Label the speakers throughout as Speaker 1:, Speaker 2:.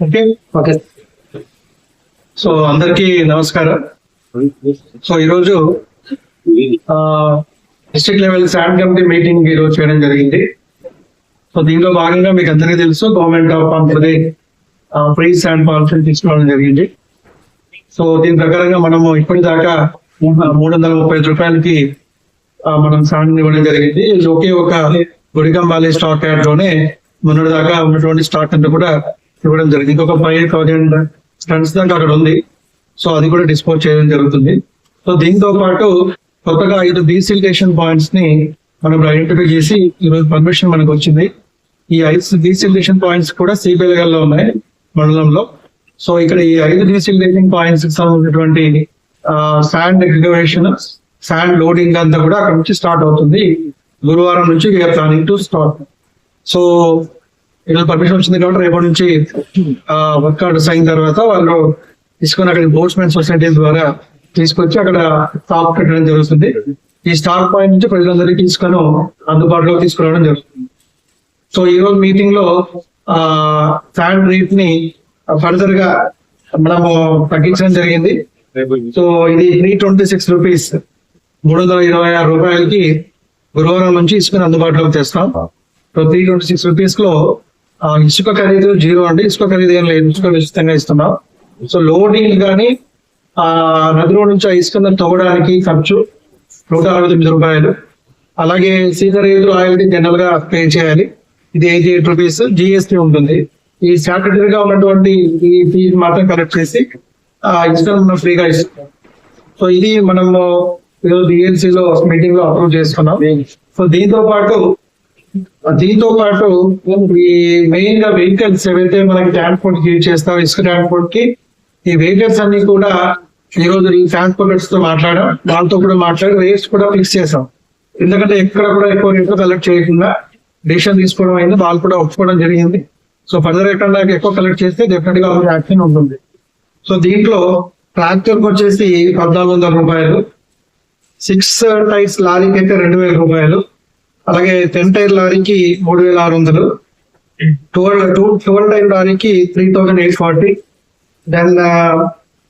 Speaker 1: Okay.
Speaker 2: Okay.
Speaker 1: So అందరికీ నమస్కారం. So ఈరోజు district level sand committee meeting ఈరోజు చేయడం జరిగింది. సో దీనిలో భాగంగా మీకు అందరికీ తెలుసు government of Andhra Pradesh free sand policy తీసుకోవడం జరిగింది. సో దీని ప్రకారంగా మనము ఇప్పటిదాకా మూడు వందల ముప్పై ఐదు రూపాయలకి మనం శాండ్ ఇవ్వడం జరిగింది. ఇది ఒకే ఒక గుడికంబాలి స్టాక్ యార్డ్లోనే మొన్నటి దాకా ఉన్నటువంటి స్టాక్ అంతా కూడా ఇవ్వడం జరిగింది. ఇంకొక ఫైవ్ థౌజండ్ టన్స్ దాకా అక్కడ ఉంది. సో అది కూడా డిస్పోజ్ చేయడం జరుగుతుంది. సో దీంతో పాటు కొత్తగా ఐదు డీసిలికేషన్ పాయింట్స్ని మనం ఐడెంటిఫై చేసి ఈరోజు పర్మిషన్ మనకు వచ్చింది. ఈ ఐదు డీసిలికేషన్ పాయింట్స్ కూడా సిబిఐ లో ఉన్నాయి మండలంలో. సో ఇక్కడ ఈ ఐదు డీసిల్టేషన్ పాయింట్స్కి సంబంధించినటువంటి శాండ్ ఎగ్జిబిషన్ శాండ్ లోడింగ్ అంతా కూడా అక్కడ నుంచి స్టార్ట్ అవుతుంది. గురువారం నుంచి we are planning to start so ఇలా పర్మిషన్ వచ్చింది కాబట్టి రేపటి నుంచి వర్క్ ఆర్డర్స్ అయిన తర్వాత వాళ్ళు తీసుకొని అక్కడ బోట్స్మెన్ సొసైటీ ద్వారా తీసుకొచ్చి అక్కడ స్టాక్ పెట్టడం జరుగుతుంది. ఈ స్టాక్ పాయింట్ నుంచి ప్రజలందరికీ తీసుకొని అందుబాటులోకి తీసుకురావడం జరుగుతుంది. సో ఈ రోజు మీటింగ్లో ఆ శాండ్ రేట్ని ఫర్దర్గా మనము తగ్గించడం జరిగింది. సో ఇది త్రీ ట్వంటీ సిక్స్ రూపీస్ మూడు వందల ఇరవై ఆరు రూపాయలకి గురువారం నుంచి ఇసుకని అందుబాటులోకి తెస్తాం. సో త్రీ ట్వంటీ సిక్స్ రూపీస్లో ఇసుక ఖరీదు జీరో అండి. ఇసుక ఖరీదు ఏం లేదు. ఇసుక ఉచితంగా ఇస్తున్నాం. సో లోడింగ్ కానీ ఆ నదిలో నుంచి ఆ ఇసుక తవ్వడానికి ఖర్చు నూట అరవై తొమ్మిది రూపాయలు. అలాగే సీజర్ ఏదో ఆయిల్ జనరల్గా పే చేయాలి. ఇది ఎయిటీ ఎయిట్ రూపీస్. జిఎస్టీ ఉంటుంది. ఈ స్టాట్యుటరీ గా ఉన్నటువంటి ఈ ఫీజు మాత్రం కలెక్ట్ చేసి ఆ ఇసుక మనం ఫ్రీగా ఇస్తాం సో ఇది మనము ఈరోజు డిఎల్సి లో మీటింగ్లో అప్రూవ్ చేసుకున్నాం. సో దీంతో పాటు దీంతో పాటు ఈ మెయిన్గా వెహికల్స్ ఏవైతే మనకి ట్రాన్స్పోర్ట్ యూజ్ చేస్తాం ఇసుక ట్రాన్స్పోర్ట్కి ఈ వెహికల్స్ అన్ని కూడా ఈ రోజు ఈ ట్రాన్స్పోర్టర్స్తో మాట్లాడాం. వాళ్ళతో కూడా మాట్లాడి రేట్స్ కూడా ఫిక్స్ చేసాం ఎందుకంటే ఎక్కడ కూడా ఎక్కువ రేట్లు కలెక్ట్ చేయకుండా డిసిషన్ తీసుకోవడం అయింది. వాళ్ళు కూడా ఒప్పుకోవడం జరిగింది. సో ఫర్దర్ ఎక్కడ ఎక్కువ కలెక్ట్ చేస్తే డెఫినెట్గా యాక్షన్ ఉంటుంది. సో దీంట్లో ట్రాక్టర్ వచ్చేసి పద్నాలుగు వందల రూపాయలు. సిక్స్ టైర్స్ లారీకి అయితే రెండు వేల రూపాయలు. అలాగే టెన్ టైర్ లారీకి మూడు వేల ఆరు వందలు ట్వెల్వ్ టూ ట్వెల్వ్ టైర్ లారీకి three thousand eight forty then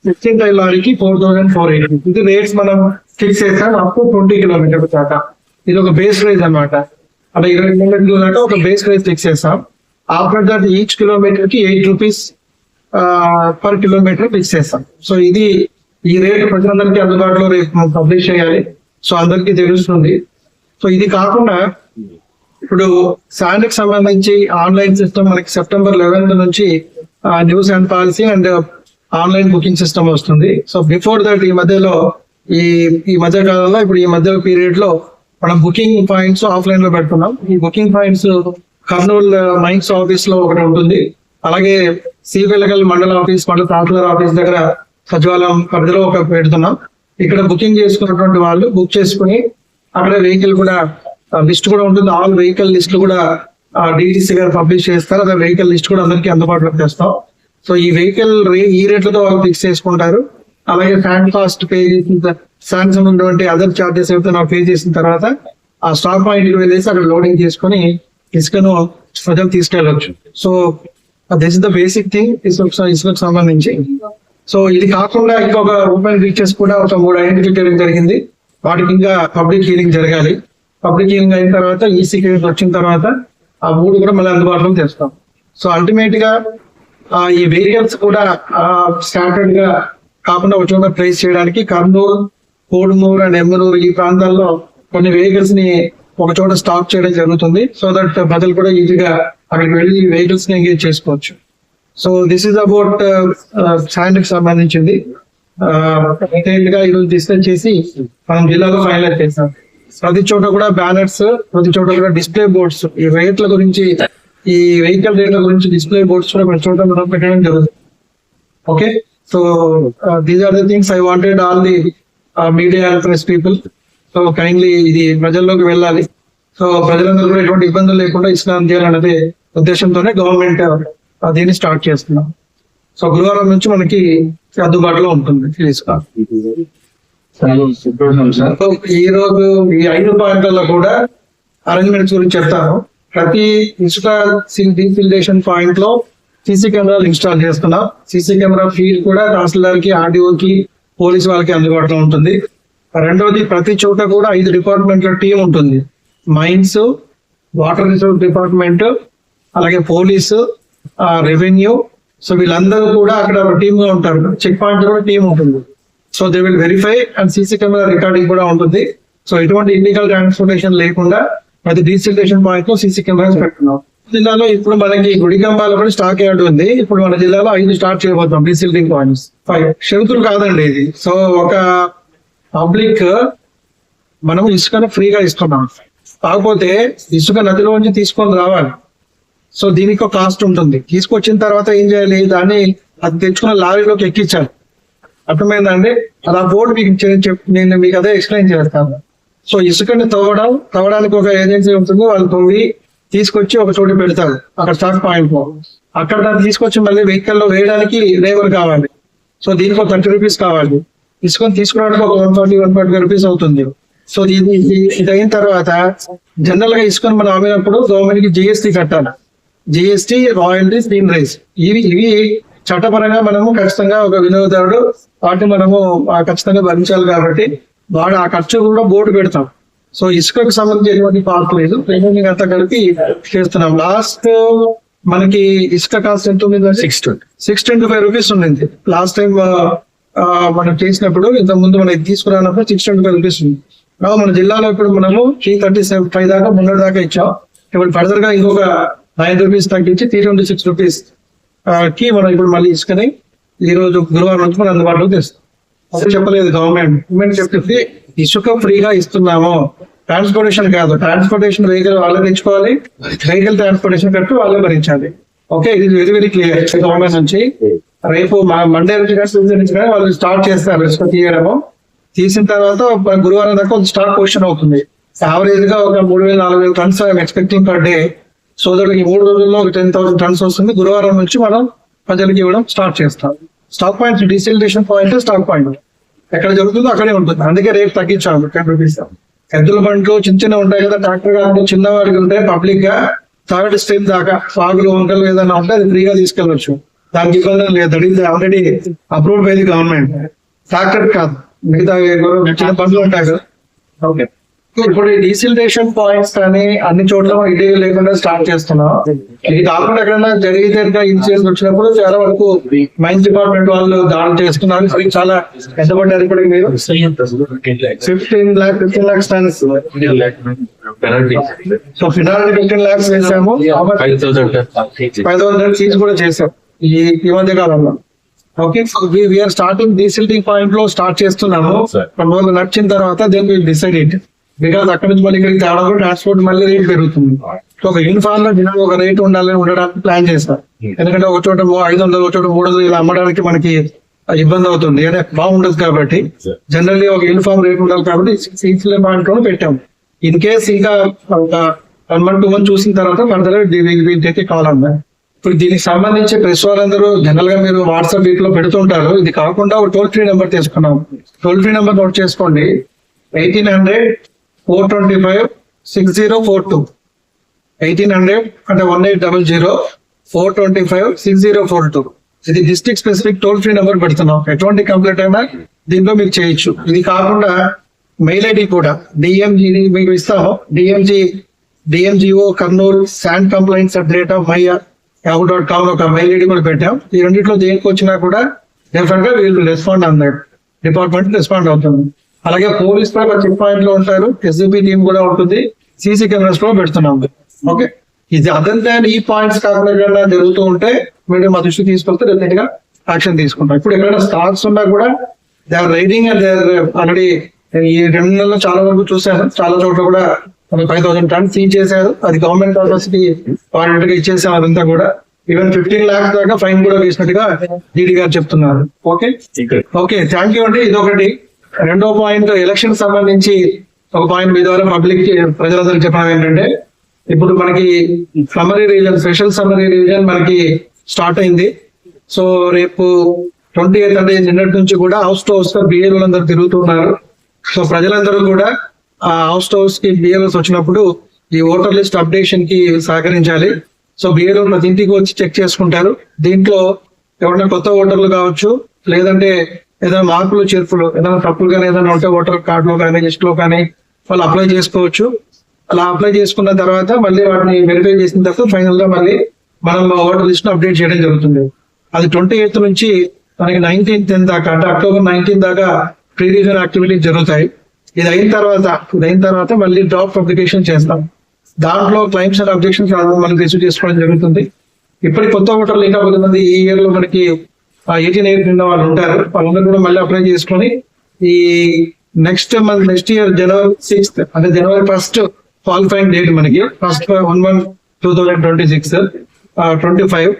Speaker 1: fifteen tyre లారీకి ఫోర్ థౌజండ్ ఫోర్ ఎయిటీ. ఇది రేట్స్ మనం ఫిక్స్ చేస్తాం అప్ ట్వంటీ కిలోమీటర్ దాకా. ఇది ఒక బేస్ ప్రైస్ అనమాట అంటే ఇరవై కిలోమీటర్ల దాకా ఒక బేస్ ప్రైస్ ఫిక్స్ చేస్తాం. ఆఫ్టర్ దట్ ఈచ్ కిలోమీటర్కి eight rupees per kilometre fix చేస్తాం. సో ఇది ఈ రేట్ ప్రజలందరికీ అందుబాటులో రేపు పబ్లిష్ చేయాలి. సో అందరికీ తెలుస్తుంది. సో ఇది కాకుండా ఇప్పుడు శాండ్ సంబంధించి ఆన్లైన్ సిస్టమ్ మనకి సెప్టెంబర్ లెవెన్త్ నుంచి news and policy and online booking system వస్తుంది. సో బిఫోర్ దట్ ఈ మధ్యలో ఈ ఈ మధ్య కాలంలో ఇప్పుడు ఈ మధ్య పీరియడ్లో మనం బుకింగ్ పాయింట్స్ ఆఫ్లైన్లో పెడుతున్నాం. ఈ బుకింగ్ పాయింట్స్ కర్నూలు మైన్స్ ఆఫీస్లో ఒకటి ఉంటుంది. అలాగే సివిఎల్ఎల్ మండల ఆఫీస్ మండల తహసీల్దార్ ఆఫీస్ దగ్గర సచివాలయం పరిధిలో ఒక పెడుతున్నాం. ఇక్కడ బుకింగ్ చేసుకున్నటువంటి వాళ్ళు బుక్ చేసుకుని అక్కడ వెహికల్ కూడా లిస్ట్ కూడా ఉంటుంది. ఆల్ వెహికల్ లిస్ట్ కూడా డిటిసి గారు పబ్లిష్ చేస్తారు. అదే వెహికల్ లిస్ట్ కూడా అందరికీ అందుబాటులో చేస్తాం సో ఈ వెహికల్ ఈ రేట్లతో వాళ్ళు ఫిక్స్ చేసుకుంటారు. అలాగే ఫ్యాన్ కాస్ట్ పే చేసిన శాంక్షన్ ఉన్నటువంటి అదర్ చార్జెస్ ఏవైతే నాకు పే చేసిన తర్వాత ఆ స్టాక్ పాయింట్కి వెళ్ళేసి అక్కడ లోడింగ్ చేసుకొని ఇసుకను ప్రజలు తీసుకెళ్ళవచ్చు so this is the basic thing ఇసుక ఇసుకకు సంబంధించి. సో ఇది కాకుండా ఇంకొక ఓపెన్ ఫీచర్స్ కూడా ఒక మూడు ఐడెంటిఫై చేయడం జరిగింది. వాటికి ఇంకా పబ్లిక్ హీరింగ్ జరగాలి. పబ్లిక్ హీరింగ్ అయిన తర్వాత ఈసీ క్లియరెన్స్ వచ్చిన తర్వాత ఆ మూడు కూడా మళ్ళీ అందుబాటులో తెస్తాం సో అల్టిమేట్గా ఈ వెహికల్స్ కూడా స్టాండర్డ్గా కాకుండా ఒక చోట ప్లేస్ చేయడానికి కర్నూలు కోడుమూరు అండ్ ఎమ్మనూరు ఈ ప్రాంతాల్లో కొన్ని వెహికల్స్ని ఒక చోట స్టాక్ చేయడం జరుగుతుంది. సో దట్ ప్రజలు కూడా ఈజీగా అక్కడికి వెళ్ళి వెహికల్స్ని ఎంగేజ్ చేసుకోవచ్చు. సో దిస్ ఇస్ అబౌట్ శాండ్కి సంబంధించింది. డీటెయిల్గా ఈరోజు డిస్కస్ చేసి మనం జిల్లాలో ఫైనలైజ్ చేసాం ప్రతి చోట కూడా బ్యానర్స్ ప్రతి చోట కూడా డిస్ప్లే బోర్డ్స్ ఈ రేట్ల గురించి ఈ వెహికల్ రేట్ల గురించి డిస్ప్లే బోర్డ్స్ కూడా ప్రతి చోట మనం పెట్టడం జరుగుతుంది. Okay so these are the things I wanted all the media and press people so kindly ఇది ప్రజల్లోకి వెళ్ళాలి. సో ప్రజలందరూ కూడా ఎటువంటి ఇబ్బందులు లేకుండా ఇస్లాం చేయాలనేది ఉద్దేశంతోనే గవర్నమెంట్ uh, దీన్ని స్టార్ట్ చేస్తున్నాం. సో గురువారం నుంచి మనకి అందుబాటులో ఉంటుంది ఇసుక
Speaker 2: సార్
Speaker 1: సో ఈ రోజు ఈ ఐదు పాయింట్లలో కూడా అరేంజ్మెంట్స్ గురించి చెప్తాను. ప్రతి ఇసుక డీఫిల్టేషన్ పాయింట్లో సీసీ కెమెరాలు ఇన్స్టాల్ చేస్తున్నాం. సీసీ కెమెరా ఫీడ్ కూడా తహసీల్దార్కి ఆర్డీఓకి పోలీస్ వాళ్ళకి అందుబాటులో ఉంటుంది. రెండవది ప్రతి చోట కూడా ఐదు డిపార్ట్మెంట్ల టీం ఉంటుంది. మైన్స్ వాటర్ రిసోర్స్ డిపార్ట్మెంట్ అలాగే పోలీసు రెవెన్యూ సో వీళ్ళందరూ కూడా అక్కడ ఒక టీమ్గా ఉంటారు. చెక్ పాయింట్ కూడా టీం ఉంటుంది. So they will verify and CC camera recording కూడా ఉంటుంది. సో ఎటువంటి ఇల్లీగల్ ట్రాన్స్పోర్టేషన్ లేకుండా ప్రతి డీసిల్టేషన్ పాయింట్లో సీసీ కెమెరాస్ పెట్టుకున్నాం జిల్లాలో ఇప్పుడు మనకి గుడికంబాలో కూడా స్టాక్ యార్డ్ ఉంది ఇప్పుడు మన జిల్లాలో ఐదు స్టార్ట్ చేయబోతున్నాం డీసిల్టింగ్ పాయింట్స్ ఫైవ్ షరతులు కాదండి ఇది. సో ఒక పబ్లిక్ మనం ఇసుకను ఫ్రీగా ఇస్తున్నాం. కాకపోతే ఇసుక నదిలోంచి తీసుకొని రావాలి. సో దీనికి ఒక కాస్ట్ ఉంటుంది. తీసుకొచ్చిన తర్వాత ఏం చేయాలి? దాన్ని అది తెచ్చుకున్న లారీలోకి ఎక్కించాలి. అర్థమైందండి? అది ఆ బోర్డు మీకు నేను మీకు అదే ఎక్స్ప్లెయిన్ చేస్తాను. సో ఇసుకని తవ్వడం తవ్వడానికి ఒక ఏజెన్సీ ఉంటుంది. వాళ్ళు తవ్వి తీసుకొచ్చి ఒక చోట పెడతారు. అక్కడ స్టాక్ పాయింట్ అక్కడ దాన్ని తీసుకొచ్చి మళ్ళీ వెహికల్లో వేయడానికి లేబర్ కావాలి. సో దీనికి ఒక థర్టీ రూపీస్ కావాలి. ఇసుకొని తీసుకురావడానికి ఒక one forty one forty rupees అవుతుంది. సో ఇది ఇది- ఇది అయిన తర్వాత జనరల్గా ఇసుకొని మనం అమ్మినప్పుడు గవర్నమెంట్కి జిఎస్టీ కట్టాలి. జిఎస్టీ రాయల్టీస్ దీని రైస్ ఇవి ఇవి చట్టపరంగా మనము ఖచ్చితంగా ఒక వినియోగదారుడు వాటిని మనము ఖచ్చితంగా భరించాలి కాబట్టి వాడు ఆ ఖర్చు కూడా బోర్డు పెడతాం. సో ఇసుకకు సంబంధించి ఎటువంటి పార్ట్ లేదు. ట్రైనింగ్ అంతా కలిపి చేస్తున్నాం. లాస్ట్ మనకి ఇసుక కాస్ట్ ఎంత ఉంది? Six twenty six twenty five rupees ఉండింది లాస్ట్ టైం మనం చేసినప్పుడు ఇంత ముందు మనం తీసుకురానప్పుడు సిక్స్ ట్వంటీ ఫైవ్ రూపీస్ ఉంది మన జిల్లాలో ఇప్పుడు మనము త్రీ థర్టీ సెవెన్ ఫైవ్ దాకా ముందర దాకా ఇచ్చాం. ఇప్పుడు ఫర్దర్గా ఇంకొక నైన్ రూపీస్ తగ్గించి త్రీ ట్వంటీ సిక్స్ రూపీస్కి మనం ఇప్పుడు మళ్ళీ ఇసుకని ఈ రోజు గురువారం నుంచి మనం అందుబాటులో తెస్తాం. అసలు చెప్పలేదు గవర్నమెంట్ గవర్నమెంట్ చెప్తుంది ఇసుక ఫ్రీగా ఇస్తున్నాము. ట్రాన్స్పోర్టేషన్ కాదు. ట్రాన్స్పోర్టేషన్ వెహికల్ వాళ్ళే తెచ్చుకోవాలి. వెహికల్ ట్రాన్స్పోర్టేషన్ కట్టు వాళ్ళే భరించాలి. ఓకే ఇది వెరీ వెరీ క్లియర్ గవర్నమెంట్ నుంచి రేపు మా మండే నుంచి కానీ నుంచి వాళ్ళు స్టార్ట్ చేస్తారు ఇసుక తీయడము. తీసిన తర్వాత గురువారం దాకా స్టాక్ పొజిషన్ అవుతుంది. యావరేజ్గా ఒక మూడు వేల నాలుగు వేల tons I'm expecting per day so మూడు రోజుల్లో ఒక టెన్ థౌసండ్ టన్స్ వస్తుంది. గురువారం నుంచి మనం ప్రజలకు ఇవ్వడం స్టార్ట్ చేస్తాం. Stock point desiltation point stock point ఎక్కడ జరుగుతుందో అక్కడే ఉంటుంది. అందుకే రేట్ తగ్గించాము టెన్ రూపీస్ ఎద్దుల బండ్లు చిన్న చిన్న ఉంటాయి కదా ట్రాక్టర్ కానీ చిన్న వారికి ఉంటే పబ్లిక్గా థర్డ్ స్టేప్ దాకా సాగులు వంకలు ఏదైనా ఉంటే అది ఫ్రీగా తీసుకెళ్ళొచ్చు దానికి ఇబ్బంది లేదు. That is already approved by the government tractor కాదు. మిగతా చిన్న బండ్లు ఉంటాయి కదా. ఓకే ఇప్పుడు ఈ డీసిల్టేషన్ పాయింట్స్ కానీ అన్ని చోట్ల ఇదే లేకుండా స్టార్ట్ చేస్తున్నాం. ఇది కాకుండా ఎక్కడైనా జరిగితే ఇన్సిడెంట్స్ వచ్చినప్పుడు చాలా వరకు మైన్స్ డిపార్ట్మెంట్ వాళ్ళు దాడులు చేసుకున్నారు అది చాలా ఎంత పడ్డారు ఇప్పుడు మీరు? Fifteen lakh fifteen lakhs tons so final fifteen lakhs వేసాము.
Speaker 2: ఫైవ్ థౌసండ్
Speaker 1: సీట్స్ కూడా చేసాం ఈ ఈ మధ్య కాలంలో. ఓకే వీఆర్ స్టార్టింగ్ డీసిల్టింగ్ పాయింట్లో స్టార్ట్ చేస్తున్నాము.
Speaker 2: Sir.
Speaker 1: కొన్ని రోజులు నడిచిన తర్వాత then will decide it because అక్కడ నుంచి మళ్ళీ ఇక్కడికి తేవడం ట్రాన్స్పోర్ట్ మళ్ళీ రేట్ పెరుగుతుంది. సో ఒక యూనిఫామ్లో జనాలు ఒక రేట్ ఉండాలని ఉండడానికి ప్లాన్ చేస్తారు. ఎందుకంటే ఒక చోట ఐదు వందలు ఒక చోట మూడు వందలు ఇలా అమ్మడానికి మనకి ఇబ్బంది అవుతుంది. అంటే బాగుండదు కాబట్టి జనరల్లీ ఒక యూనిఫామ్ రేట్ ఉండాలి కాబట్టి సీట్స్ పాయింట్లో పెట్టాము. ఇన్ కేస్ ఇంకా ఒక వన్ మంత్ టూ మంత్ చూసిన తర్వాత ఫర్దర్ దీనికి కాల్ అన్నా ఇప్పుడు దీనికి సంబంధించి ప్రెస్ వాళ్ళందరూ జనరల్గా మీరు వాట్సాప్ వీక్లో పెడుతుంటారు. ఇది కాకుండా ఒక టోల్ ఫ్రీ నెంబర్ తీసుకున్నాం టోల్ ఫ్రీ నెంబర్ నోట్ చేసుకోండి. Eighteen hundred four twenty five six zero four two. Eighteen hundred అంటే one eight double zero four twenty five six zero four two. ఇది district specific toll free number పెడుతున్నాం. ఎటువంటి complaint అయినా దీంట్లో మీకు చేయొచ్చు. ఇది కాకుండా మెయిల్ ఐడి కూడా డిఎంజీ మీకు ఇస్తాము. DMG DMGO Kurnool sand complaints at rate of మైఆర్ Yahoo dot com ఒక మెయిల్ ఐడి కూడా పెట్టాం. ఈ రెండింటిలో దేనికి వచ్చినా కూడా డెఫినెట్గా వీళ్ళు రెస్పాండ్ అన్నాడు డిపార్ట్మెంట్ రెస్పాండ్ అవుతుంది. అలాగే పోలీస్ కూడా చెక్ పాయింట్లో ఉంటారు ఎస్డిపి టీం కూడా ఉంటుంది. సీసీ కెమెరాస్ కూడా పెడుతున్నాం. ఓకే ఇది దాన్ ఈ పాయింట్స్ కాకుండా జరుగుతూ ఉంటే మీరు మా దృష్టికి తీసుకొస్తే డెఫినెట్గా యాక్షన్ తీసుకుంటాం. ఇప్పుడు ఎక్కడైనా స్టాక్స్ ఉన్నా కూడా they are raiding and they already ఈ రెండు నెలల్లో చాలా వరకు చూశాను చాలా చోట్ల కూడా ఫైవ్ థౌసండ్ టన్స్ సీజ్ చేశారు. అది గవర్నమెంట్ ఆఫీస్కి వారంటీగా ఇచ్చేసాం అదంతా కూడా. ఈవెన్ ఫిఫ్టీన్ లాక్స్ దాకా ఫైన్ కూడా వేసినట్టుగా డీడీ గారు చెప్తున్నారు. ఓకే ఓకే థ్యాంక్ యూ అండి. ఇదొకటి. రెండో పాయింట్ ఎలక్షన్ సంబంధించి ఒక పాయింట్ మీ ద్వారా పబ్లిక్ ప్రజలందరూ చెప్పడం ఏంటంటే ఇప్పుడు మనకి summary revision special summary revision మనకి స్టార్ట్ అయింది. సో రేపు ట్వంటీ ఎయిత్ అంటే నిన్నటి నుంచి కూడా హౌస్ టు హౌస్ బిఏలు అందరూ తిరుగుతున్నారు. సో ప్రజలందరూ కూడా ఆ హౌస్ టు హౌస్కి బిఏఎల్స్ వచ్చినప్పుడు ఈ ఓటర్ లిస్ట్ అప్డేషన్కి సహకరించాలి. సో బిఏలు ప్రతి ఇంటికి వచ్చి చెక్ చేసుకుంటారు. దీంట్లో ఎవరైనా కొత్త ఓటర్లు కావచ్చు లేదంటే ఏదైనా మార్పులు చేర్పులు ఏదైనా తప్పులు కానీ ఏదైనా ఉంటే ఓటర్ కార్డులో కానీ లిస్ట్లో కానీ వాళ్ళు అప్లై చేసుకోవచ్చు. అలా అప్లై చేసుకున్న తర్వాత మళ్ళీ వాటిని వెరిఫై చేసిన తర్వాత ఫైనల్గా మళ్ళీ మనం ఓటర్ లిస్ట్ అప్డేట్ చేయడం జరుగుతుంది. అది ట్వంటీ ఎయిత్ నుంచి మనకి నైన్టీన్త్ దాకా అంటే అక్టోబర్ నైన్టీన్ దాకా ప్రీ రివిజన్ యాక్టివిటీస్ జరుగుతాయి. ఇది అయిన తర్వాత ఇది అయిన తర్వాత మళ్ళీ డ్రాప్ అప్లికేషన్ చేస్తాం. దాంట్లో క్లైమ్స్ అండ్ అబ్జెక్షన్స్ మనం రిసీవ్ చేసుకోవడం జరుగుతుంది. ఇప్పటి కొత్త ఓటర్లు ఇంకా కొంతమంది ఈ ఇయర్లో మనకి ఎయిటీన్ ఇయర్ కింద వాళ్ళు ఉంటారు. వాళ్ళందరూ కూడా మళ్ళీ అప్లై చేసుకొని ఈ next month next year January sixth అంటే జనవరి ఫస్ట్ క్వాలిఫైయింగ్ డేట్ మనకి. First one one two thousand twenty six twenty five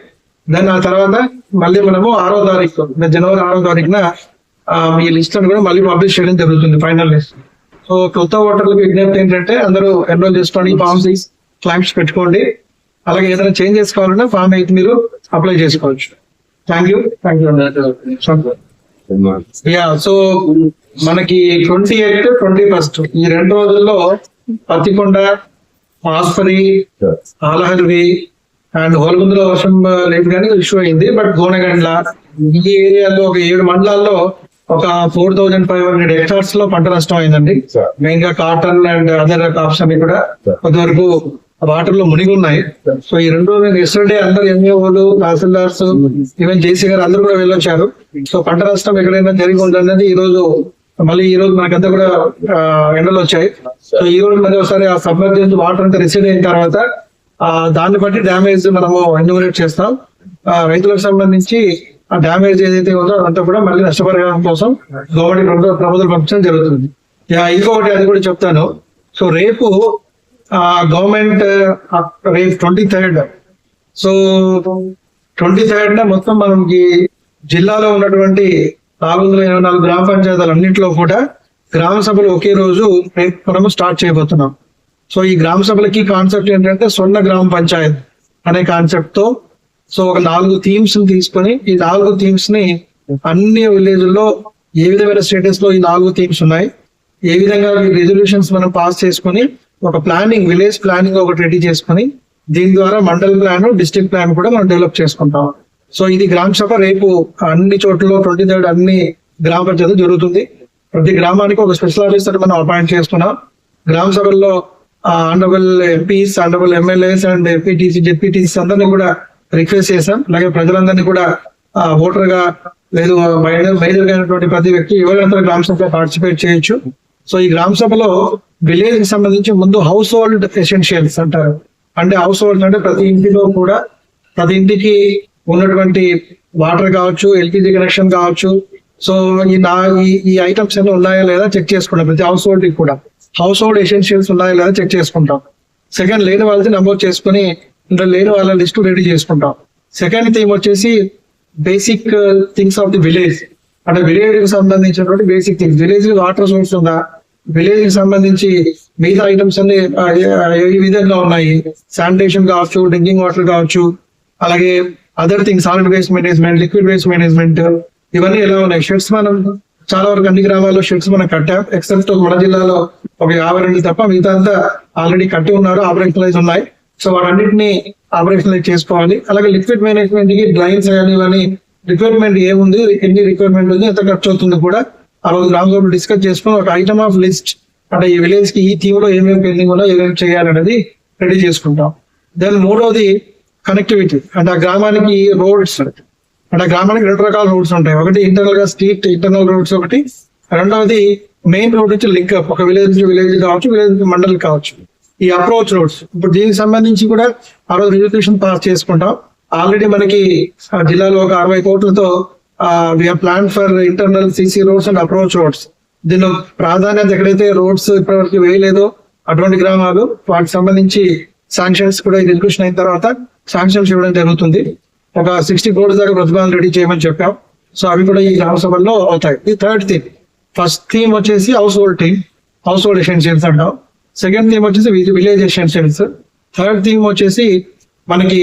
Speaker 1: దాని ఆ తర్వాత మళ్ళీ మనము ఆరో తారీఖు జనవరి ఆరో తారీఖున ఈ మీ లిస్ట్ కూడా మళ్ళీ పబ్లిష్ చేయడం జరుగుతుంది ఫైనల్ లిస్ట్ సో కొత్త ఓటర్లకు విజ్ఞప్తి ఏంటంటే అందరూ ఎన్రోల్ చేసుకోండి ఫామ్ సిక్స్ క్లైమ్స్ పెట్టుకోండి. అలాగే ఏదైనా చేంజెస్ కావాలన్నా ఫామ్ ఎయిట్ మీరు అప్లై చేసుకోవచ్చు. Thank you thank you yeah so మనకి ట్వంటీ ఎయిత్ ట్వంటీ ఫస్ట్ ఈ రెండు రోజుల్లో పత్తికొండ ఆస్పరి ఆలహర్వి అండ్ హోల్గుందులో వర్షం లేదు కానీ ఇష్యూ అయింది. బట్ గోనగండ్ల ఈ ఏరియాలో ఒక ఏడు మండలాల్లో ఒక ఫోర్ థౌజండ్ ఫైవ్ హండ్రెడ్ హెక్టార్స్లో పంట నష్టం అయిందండి. మెయిన్గా కాటన్ అండ్ అదర్ క్రాప్స్ అన్ని కూడా కొంతవరకు వాటర్లో మునిగి ఉన్నాయి సో ఈ రెండు రోజులు ఎస్టర్డే అందరు ఎంఈఓలు తహసీల్దార్స్ ఈవెన్ జేసీ గారు అందరూ కూడా వెళ్ళొచ్చారు. సో పంట నష్టం ఎక్కడైనా జరిగి ఉందన్నది ఈ రోజు మళ్ళీ ఈ రోజు మనకంతా కూడా ఎండలు వచ్చాయి. సో ఈ రోజు మరి ఒకసారి ఆ సబ్మర్జెన్స్ వాటర్ అంతా రిసీవ్ అయిన తర్వాత దాన్ని బట్టి డ్యామేజ్ మనము ఎన్యూమరేట్ చేస్తాం. రైతులకు సంబంధించి ఆ డ్యామేజ్ ఏదైతే ఉందో అదంతా కూడా మళ్ళీ నష్టపరిహారం కోసం గవర్నమెంట్ ప్రభుత్వం ప్రభుత్వం పంపించడం జరుగుతుంది. ఇంకొకటి అది కూడా చెప్తాను. సో రేపు గవర్నమెంట్ రేపు twenty third so twenty third మొత్తం మనకి జిల్లాలో ఉన్నటువంటి నాలుగు వందల ఇరవై నాలుగు గ్రామ పంచాయతీలు అన్నింటిలో కూడా గ్రామ సభలు ఒకే రోజు మనము స్టార్ట్ చేయబోతున్నాం. సో ఈ గ్రామ సభలకి కాన్సెప్ట్ ఏంటంటే స్వర్ణ గ్రామ పంచాయత్ అనే కాన్సెప్ట్తో సో ఒక నాలుగు థీమ్స్ తీసుకొని ఈ నాలుగు థీమ్స్ని అన్ని విలేజ్లో ఏ విధమైన స్టేటస్లో ఈ నాలుగు థీమ్స్ ఉన్నాయి ఏ విధంగా రెజల్యూషన్స్ మనం పాస్ చేసుకొని ఒక ప్లానింగ్ విలేజ్ ప్లానింగ్ ఒకటి రెడీ చేసుకుని దీని ద్వారా మండల్ ప్లాన్ డిస్ట్రిక్ట్ ప్లాన్ కూడా మనం డెవలప్ చేసుకుంటాం. సో ఇది గ్రామ సభ రేపు అన్ని చోట్ల ట్వంటీ థర్డ్ అన్ని గ్రామ పంచాయతీ జరుగుతుంది. ప్రతి గ్రామానికి ఒక స్పెషల్ ఆఫీసర్ మనం అపాయింట్ చేసుకున్నాం. గ్రామ సభల్లో honourable MPs honourable MLAs and MPTC ZPTC అందరినీ కూడా రిక్వెస్ట్ చేశాం. అలాగే ప్రజలందరినీ కూడా ఓటర్గా లేదు మైనర్ మైనర్ అయినటువంటి ప్రతి వ్యక్తి ఎవరైనా గ్రామ సభలో పార్టిసిపేట్ చేయొచ్చు. సో ఈ గ్రామ సభలో విలేజ్కి సంబంధించి ముందు హౌస్ హోల్డ్ ఎసెన్షియల్స్ అంటారు. అంటే హౌస్ హోల్డ్ అంటే ప్రతి ఇంటిలో కూడా ప్రతి ఇంటికి ఉన్నటువంటి వాటర్ కావచ్చు ఎల్పిజి కనెక్షన్ కావచ్చు. సో ఈ నా ఈ- ఈ ఐటమ్స్ అన్ని ఉన్నాయా లేదా చెక్ చేసుకుంటాం. ప్రతి హౌస్ హోల్డ్ కూడా. హౌస్ హోల్డ్ ఎసెన్షియల్స్ ఉన్నాయా లేదా చెక్ చేసుకుంటాం. సెకండ్ లేని వాళ్ళది నమోదు చేసుకుని ఇంట్లో లేని వాళ్ళ లిస్ట్ రెడీ చేసుకుంటాం. సెకండ్ థీమ్ వచ్చేసి basic things of the village అంటే విలేజ్కి సంబంధించినటువంటి basic things village water source ఉందా? విలేజ్కి సంబంధించి మిగతా ఐటమ్స్ అన్ని ఈ విధంగా ఉన్నాయి? శానిటేషన్ కావచ్చు డ్రింకింగ్ వాటర్ కావచ్చు అలాగే other things solid waste management liquid waste management ఇవన్నీ ఎలా ఉన్నాయి? షెడ్స్ మనం చాలా వరకు అన్ని గ్రామాల్లో షెడ్స్ మనం కట్టాం ఎక్సెప్ట్ మన జిల్లాలో ఒక యాభై రెండు తప్ప మిగతా అంతా ఆల్రెడీ కట్టి ఉన్నారు ఆపరేషనలైజ్ ఉన్నాయి. సో వాటన్నిటిని ఆపరేషనలైజ్ చేసుకోవాలి. అలాగే లిక్విడ్ మేనేజ్మెంట్కి డ్రైన్స్ కానీ ఇవన్నీ రిక్వైర్మెంట్ ఏముంది ఎన్ని రిక్వైర్మెంట్ ఉంది? ఎంత ఖర్చు అవుతుంది కూడా ఆ రోజు గ్రామ డిస్కస్ చేసుకుని ఒక ఐటమ్ ఆఫ్ లిస్ట్ అంటే ఈ విలేజ్కి ఈ థీమ్లో ఏమేమి పెండింగ్ ఉందో ఏమేమి చేయాలనేది రెడీ చేసుకుంటాం. దెన్ మూడవది కనెక్టివిటీ అంటే ఆ గ్రామానికి రోడ్స్ అంటే ఆ గ్రామానికి రెండు రకాల రోడ్స్ ఉంటాయి. ఒకటి ఇంటర్నల్గా స్ట్రీట్ ఇంటర్నల్ రోడ్స్ ఒకటి. రెండవది మెయిన్ రోడ్ నుంచి లింక్ అప్ ఒక విలేజ్ నుంచి విలేజ్ కావచ్చు విలేజ్ నుంచి మండల్ కావచ్చు. ఈ అప్రోచ్ రోడ్స్ ఇప్పుడు దీనికి సంబంధించి కూడా ఆ రోజు రిజల్యూషన్ పాస్ చేసుకుంటాం. ఆల్రెడీ మనకి ఆ జిల్లాలో ఒక అరవై కోట్లతో we plan for internal CC roads and approach roads దీనిలో ప్రాధాన్యత ఎక్కడైతే రోడ్స్ ఇప్పటివరకు వేయలేదో అటువంటి గ్రామాలు వాటికి సంబంధించి శాంక్షన్స్ కూడా ఎగ్జిక్యూషన్ అయిన తర్వాత శాంక్షన్స్ ఇవ్వడం జరుగుతుంది. ఒక సిక్స్టీ క్రోడ్స్ దాకా ప్రతిపాదన రెడీ చేయమని చెప్పాం. సో అవి కూడా ఈ గ్రామ సభల్లో అవుతాయి. ఇది థర్డ్ థీమ్ ఫస్ట్ థీమ్ వచ్చేసి household theme household essentials అంటాం. సెకండ్ థీమ్ వచ్చేసి విలేజ్ ఎసెన్షియల్స్ థర్డ్ థీమ్ వచ్చేసి మనకి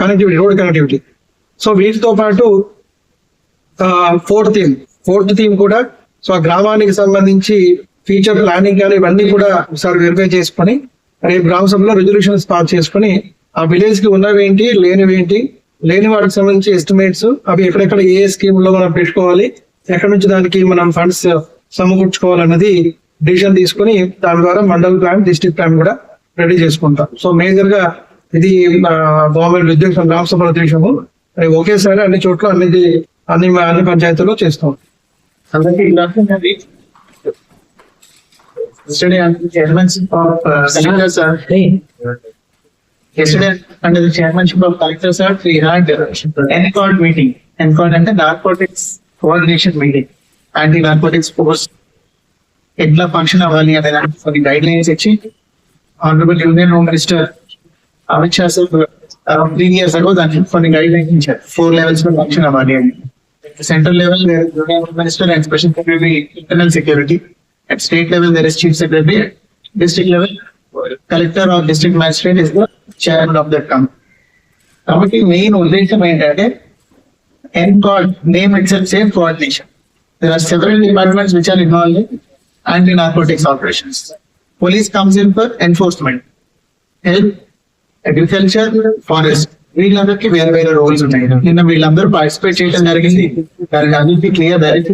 Speaker 1: కనెక్టివిటీ రోడ్ కనెక్టివిటీ సో వీటితో పాటు ఫోర్త్ థీమ్ ఫోర్త్ థీమ్ కూడా సో ఆ గ్రామానికి సంబంధించి ఫ్యూచర్ ప్లానింగ్ కానీ ఇవన్నీ కూడా ఒకసారి వెరిఫై చేసుకొని రేపు గ్రామ సభలో రెజల్యూషన్స్ పాస్ చేసుకుని ఆ విలేజ్కి ఉన్నవి ఏంటి లేని వాటికి సంబంధించి ఎస్టిమేట్స్ అవి ఎక్కడెక్కడ ఏ స్కీమ్లో మనం పెట్టుకోవాలి ఎక్కడి నుంచి దానికి మనం ఫండ్స్ సమకూర్చుకోవాలన్నది డిసిషన్ తీసుకుని దాని ద్వారా మండల్ ప్లాన్ డిస్ట్రిక్ట్ ప్లాన్ కూడా రెడీ చేసుకుంటాం. సో మేజర్గా ఇది గవర్నమెంట్ ఉద్యోగం గ్రామ సభల ఉద్దేశము అది ఒకేసారి అన్ని చోట్ల అన్ని అన్ని అన్ని పంచాయతీలో చేస్తాం.
Speaker 2: ఎట్లా ఫంక్షన్ అవ్వాలి అనే దానికి కొన్ని గైడ్ లైన్స్ ఇచ్చి honourable union home minister Amit Shah sir three ago దానికి కొన్ని ఫోర్ లెవెల్స్లో ఫంక్షన్ అవ్వాలి అని. Central level union home minister and special secretary internal security at state level there is chief secretary district level collector of district magistrate is the chairman of that committee కాబట్టి main ఉద్దేశం ఏంటంటే NCOD name itself says coordination. There are several departments which are involved in anti-narcotics operations. Police comes in for enforcement. Health, agriculture, forest. వీళ్ళందరికీ వేరే వేరే roles ఉన్నాయి. నిన్న వీళ్ళందరూ participate చేయడం జరిగింది. దానికి అన్నింటి క్లియర్ డైరెక్ట్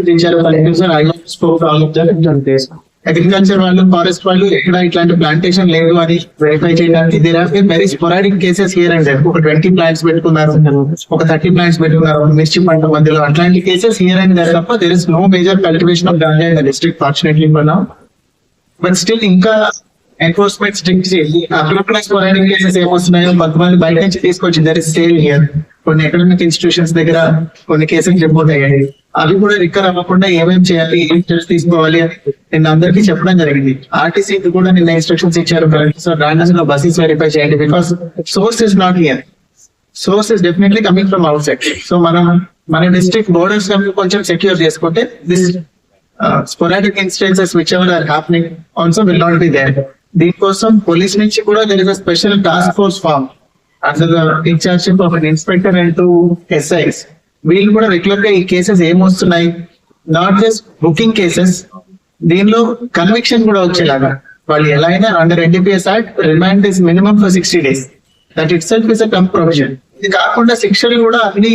Speaker 2: ఐ అగ్రికల్చర్ వాళ్ళు ఫారెస్ట్ వాళ్ళు ఎక్కడ ఇట్లాంటి ప్లాంటేషన్ లేదు అని వెరిఫై చేయడానికి. There very sporadic cases here and ఒక ట్వంటీ ప్లాంట్స్ పెట్టుకున్నారు. ఒక థర్టీ ప్లాంట్స్ పెట్టుకున్నారు. మిర్చి పంట మధ్యలో అట్లాంటి కేసెస్ హియర్ అండ్ దర్ తప్ప there is no major cultivation of ganja in the district fortunately for now but still ఇంకా ఎన్ఫోర్స్మెంట్ స్ట్రిక్ట్ చేసి అక్కడ స్పొరాడిక్ కేసెస్ ఏమొస్తున్నాయో కొంతమంది బయట నుంచి తీసుకొచ్చి దర్ ఇస్ సేల్ హియర్ కొన్ని ఎకనామిక్ ఇన్స్టిట్యూషన్స్ దగ్గర కొన్ని కేసులు రిపోర్ట్ అయ్యాయి అవి కూడా రికర్ అవ్వకుండా ఏమేమి చేయాలి ఏం స్టెప్స్ తీసుకోవాలి అని నిన్న అందరికీ చెప్పడం జరిగింది. ఆర్టీసీ కూడా నిన్న ఇన్స్ట్రక్షన్స్ ఇచ్చారు. సో రాండమ్స్లో బసెస్ వెరిఫై చేయండి because source is not here source is definitely coming from outside so మనం మన డిస్ట్రిక్ట్ బోర్డర్స్ కొంచెం సెక్యూర్ చేసుకుంటే this sporadic incidences whichever are happening also will not be there దీనికోసం పోలీస్ నుంచి కూడా there is special task force form under in-chargeship of an inspector and two SIs వీళ్ళు కూడా రెగ్యులర్గా ఈ కేసెస్ ఏమొస్తున్నాయి నాట్ జస్ట్ బుకింగ్ కేసెస్ దీనిలో conviction కూడా వచ్చేలాగా. వాళ్ళు ఎలా అయినా under NDPS act remand is minimum for sixty days that itself is a come provision ఇది కాకుండా శిక్షలు కూడా అన్ని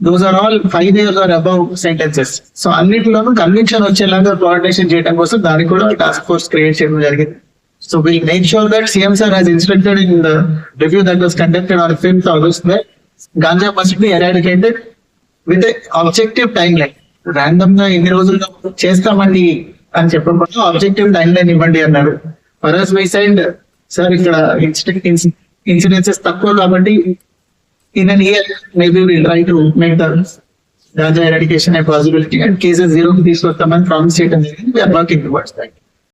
Speaker 2: those are all five years or above sentences so అన్నిటిలోనూ కన్విక్షన్ వచ్చేలాగా కోఆర్డినేషన్ చేయడం కోసం దానికి కూడా టాస్క్ ఫోర్స్ క్రియేట్ చేయడం జరిగింది. So will make sure that CM sir has instructed in the review that was conducted on fifth August that ganja must be eradicated with objective timeline ర్యాండమ్గా ఎన్ని రోజుల్లో చేస్తామండి అని చెప్పకుండా ఆబ్జెక్టివ్ టైం లైన్ ఇవ్వండి అన్నారు. For us why side sir ఇక్కడ incidences తక్కువ కాబట్టి in an year maybe will try to make the ganja eradication a possibility and cases zero తీసుకొస్తామని ప్రామిస్ చేయడం జరిగింది. We are working towards that